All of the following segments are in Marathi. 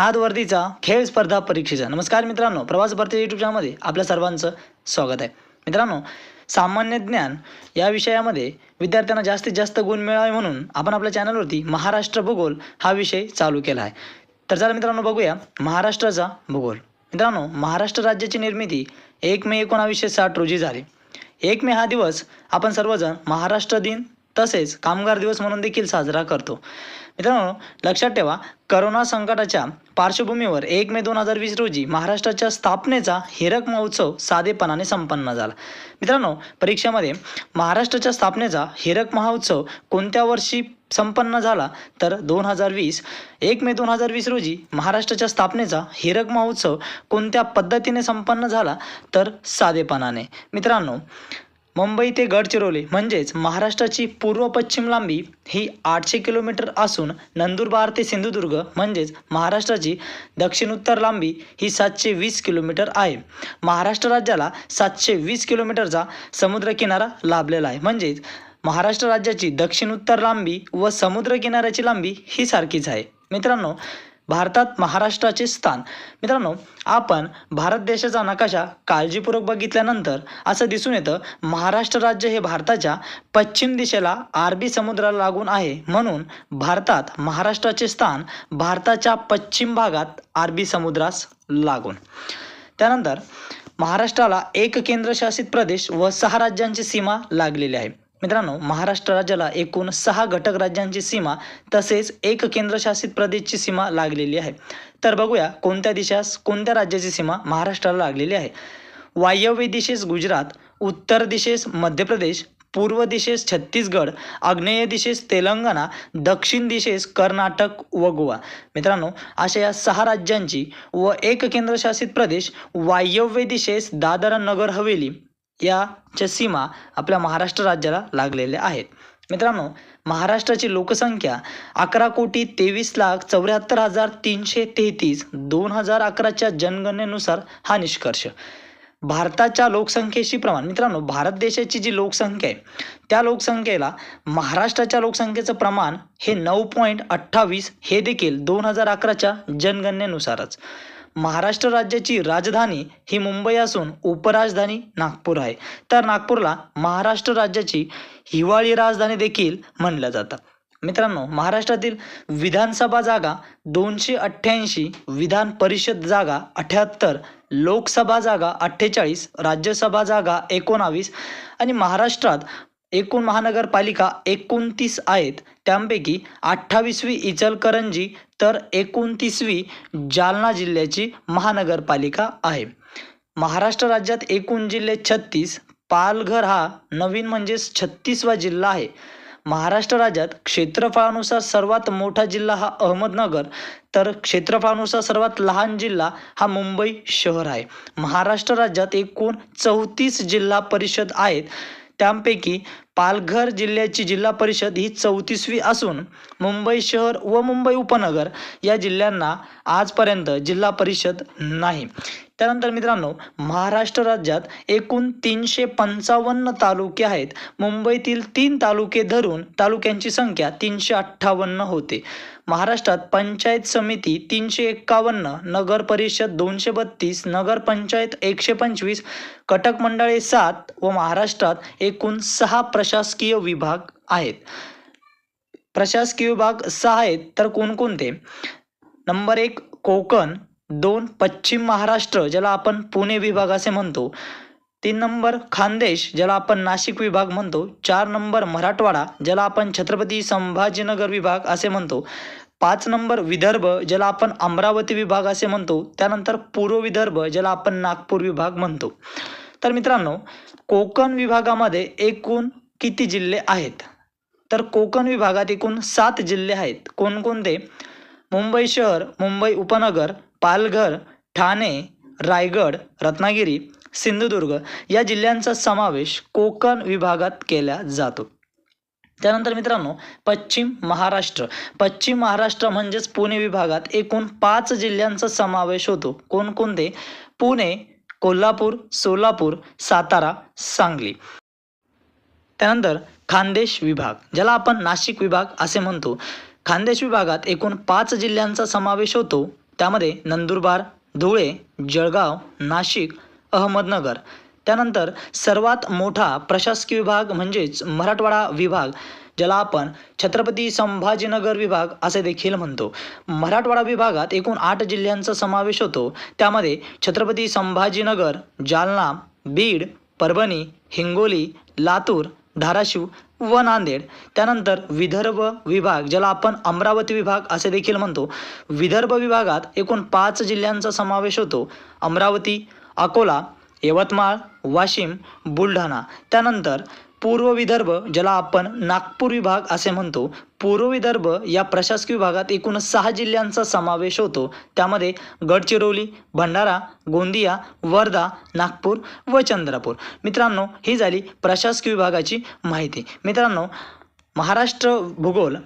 नाद वर्दीचा खेळ स्पर्धा परीक्षेचा. नमस्कार मित्रांनो प्रवास भरती यूट्यूब चॅनलमध्ये आपल्या सर्वांचं स्वागत आहे. मित्रांनो सामान्य ज्ञान या विषयामध्ये विद्यार्थ्यांना जास्तीत जास्त गुण मिळावे म्हणून आपण आपल्या चॅनलवरती महाराष्ट्र भूगोल हा विषय चालू केला आहे. तर चला मित्रांनो बघूया महाराष्ट्राचा भूगोल. मित्रांनो महाराष्ट्र राज्याची निर्मिती एक मे एकोणावीसशे साठ रोजी झाली. एक मे हा दिवस आपण सर्वजण महाराष्ट्र दिन तसेच कामगार दिवस म्हणून देखील साजरा करतो. मित्रांनो लक्षात ठेवा करोना संकटाच्या पार्श्वभूमीवर एक मे दोन हजार वीस रोजी महाराष्ट्राच्या स्थापनेचा हिरक महोत्सव साधेपणाने संपन्न झाला. मित्रांनो परीक्षेमध्ये महाराष्ट्राच्या स्थापनेचा हिरक महोत्सव कोणत्या वर्षी संपन्न झाला? तर दोन हजार वीस एक मे दोन हजार वीस रोजी महाराष्ट्राच्या स्थापनेचा हिरक महोत्सव कोणत्या पद्धतीने संपन्न झाला? तर साधेपणाने. मित्रांनो मुंबई ते गडचिरोली म्हणजेच महाराष्ट्राची पूर्व पश्चिम लांबी ही आठशे किलोमीटर असून नंदुरबार ते सिंधुदुर्ग म्हणजेच महाराष्ट्राची दक्षिण उत्तर लांबी ही सातशे वीस किलोमीटर आहे. महाराष्ट्र राज्याला सातशे वीस किलोमीटरचा समुद्रकिनारा लाभलेला आहे. म्हणजेच महाराष्ट्र राज्याची दक्षिण उत्तर लांबी व समुद्रकिनाऱ्याची लांबी ही सारखीच आहे. मित्रांनो भारतात महाराष्ट्राचे स्थान. मित्रांनो आपण भारत देशाचा नकाशा काळजीपूर्वक बघितल्यानंतर असं दिसून येतं महाराष्ट्र राज्य हे भारताच्या पश्चिम दिशेला अरबी समुद्राला लागून आहे. म्हणून भारतात महाराष्ट्राचे स्थान भारताच्या पश्चिम भागात अरबी समुद्रास लागून. त्यानंतर महाराष्ट्राला एक केंद्रशासित प्रदेश व सहा राज्यांची सीमा लागलेली आहे. मित्रांनो महाराष्ट्र राज्याला एकूण सहा घटक राज्यांची सीमा तसेच एक केंद्रशासित प्रदेशची सीमा लागलेली आहे. तर बघूया कोणत्या दिशास कोणत्या राज्याची सीमा महाराष्ट्राला लागलेली आहे. वायव्य दिशेस गुजरात उत्तर दिशेस मध्य प्रदेश पूर्व दिशेस छत्तीसगड आग्नेय दिशेस तेलंगणा दक्षिण दिशेस कर्नाटक व गोवा. मित्रांनो अशा या सहा राज्यांची व एक केंद्रशासित प्रदेश वायव्य दिशेस दादर नगर हवेली याच्या सीमा आपल्या महाराष्ट्र राज्याला लागलेल्या आहेत. मित्रांनो महाराष्ट्राची लोकसंख्या अकरा कोटी तेवीस लाख चौऱ्याहत्तर हजार तीनशे तेहतीस दोन हजार अकराच्या जनगणनेनुसार हा निष्कर्ष. भारताच्या लोकसंख्येशी प्रमाण मित्रांनो भारत देशाची जी लोकसंख्या आहे त्या लोकसंख्येला महाराष्ट्राच्या लोकसंख्येचं प्रमाण हे नऊ पॉईंट अठ्ठावीस हे देखील दोन हजार अकराच्या जनगणनेनुसारच. महाराष्ट्र राज्याची राजधानी ही मुंबई असून उपराजधानी नागपूर आहे. तर नागपूरला महाराष्ट्र राज्याची हिवाळी राजधानी देखील म्हणलं जातं. मित्रांनो महाराष्ट्रातील विधानसभा जागा दोनशे अठ्ठ्याऐंशी विधान परिषद जागा अठ्याहत्तर लोकसभा जागा अठ्ठेचाळीस राज्यसभा जागा एकोणावीस आणि महाराष्ट्रात एकूण महानगरपालिका एकोणतीस आहेत. त्यापैकी अठ्ठावीसवी इचलकरंजी तर एकोणतीसवी जालना जिल्ह्याची महानगरपालिका आहे. महाराष्ट्र राज्यात एकूण जिल्हे छत्तीस पालघर हा नवीन म्हणजेच छत्तीसवा जिल्हा आहे. महाराष्ट्र राज्यात क्षेत्रफळानुसार सर्वात मोठा जिल्हा हा अहमदनगर तर क्षेत्रफळानुसार सर्वात लहान जिल्हा हा मुंबई शहर आहे. महाराष्ट्र राज्यात एकूण चौतीस जिल्हा परिषद आहेत. त्यापैकी पालघर जिल्ह्याची जिल्हा परिषद ही चौतीसवी असून मुंबई शहर व मुंबई उपनगर या जिल्ह्यांना आजपर्यंत जिल्हा परिषद नाही. त्यानंतर मित्रांनो महाराष्ट्र राज्यात एकूण तीनशे पंचावन्न तालुके आहेत. मुंबईतील तीन तालुके धरून तालुक्यांची संख्या तीनशे अठ्ठावन्न होते. महाराष्ट्रात पंचायत समिती तीनशे एक्कावन्न नगर परिषद दोनशे बत्तीस नगर पंचायत एकशे पंचवीस कटक मंडळे सात व महाराष्ट्रात एकूण सहा प्रशासकीय विभाग आहेत. प्रशासकीय विभाग सहा आहेत तर कोणकोणते? नंबर एक कोकण दोन पश्चिम महाराष्ट्र ज्याला आपण पुणे विभाग असे म्हणतो. तीन नंबर खानदेश ज्याला आपण नाशिक विभाग म्हणतो. चार नंबर मराठवाडा ज्याला आपण छत्रपती संभाजीनगर विभाग असे म्हणतो. पाच नंबर विदर्भ ज्याला आपण अमरावती विभाग असे म्हणतो. त्यानंतर पूर्व विदर्भ ज्याला आपण नागपूर विभाग म्हणतो. तर मित्रांनो कोकण विभागामध्ये एकूण किती जिल्हे आहेत? तर कोकण विभागात एकूण सात जिल्हे आहेत. कोणकोणते? मुंबई शहर मुंबई उपनगर पालघर ठाणे रायगड रत्नागिरी सिंधुदुर्ग या जिल्ह्यांचा समावेश कोकण विभागात केला जातो. त्यानंतर मित्रांनो पश्चिम महाराष्ट्र. पश्चिम महाराष्ट्र म्हणजेच पुणे विभागात एकूण पाच जिल्ह्यांचा समावेश होतो. कोणकोणते? पुणे कोल्हापूर सोलापूर सातारा सांगली. त्यानंतर खानदेश विभाग ज्याला आपण नाशिक विभाग असे म्हणतो. खानदेश विभागात एकूण पाच जिल्ह्यांचा समावेश होतो. त्यामध्ये नंदुरबार धुळे जळगाव नाशिक अहमदनगर. त्यानंतर सर्वात मोठा प्रशासकीय विभाग म्हणजेच मराठवाडा विभाग ज्याला आपण छत्रपती संभाजीनगर विभाग असे देखील म्हणतो. मराठवाडा विभागात एकूण आठ जिल्ह्यांचा समावेश होतो. त्यामध्ये छत्रपती संभाजीनगर जालना बीड परभणी हिंगोली लातूर धाराशिव व नांदेड त्यानंतर विदर्भ विभाग ज्याला आपण अमरावती विभाग असे देखील म्हणतो. विदर्भ विभागात एकूण पाच जिल्ह्यांचा समावेश होतो. अमरावती अकोला यवतमाळ वाशिम बुलढाणा. त्यानंतर पूर्व विदर्भ ज्याला आपण नागपूर विभाग असे म्हणतो पूर्व विदर्भ या प्रशासकीय विभागात एकूण सहा जिल्ह्यांचा समावेश होतो. त्यामध्ये गडचिरोली भंडारा गोंदिया वर्धा नागपूर व चंद्रपूर. मित्रांनो ही झाली प्रशासकीय विभागाची माहिती. मित्रांनो महाराष्ट्र भूगोल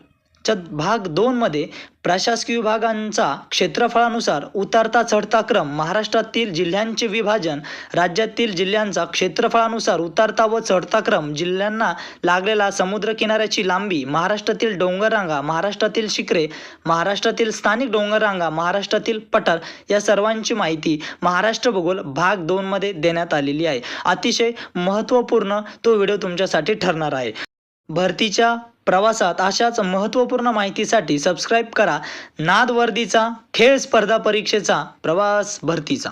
च्या भाग दोनमध्ये प्रशासकीय विभागांचा क्षेत्रफळानुसार उतरता चढता क्रम महाराष्ट्रातील जिल्ह्यांचे विभाजन राज्यातील जिल्ह्यांचा क्षेत्रफळानुसार उतरता व चढता क्रम जिल्ह्यांना लागलेला समुद्रकिनाऱ्याची लांबी महाराष्ट्रातील डोंगररांगा महाराष्ट्रातील शिखरे महाराष्ट्रातील स्थानिक डोंगररांगा महाराष्ट्रातील पठार या सर्वांची माहिती महाराष्ट्र भूगोल भाग दोनमध्ये देण्यात आलेली आहे. अतिशय महत्त्वपूर्ण तो व्हिडिओ तुमच्यासाठी ठरणार आहे. भरतीच्या प्रवासात अशाच महत्त्वपूर्ण माहितीसाठी सबस्क्राईब करा. नाद वर्दीचा खेळ स्पर्धा परीक्षेचा प्रवास भरतीचा.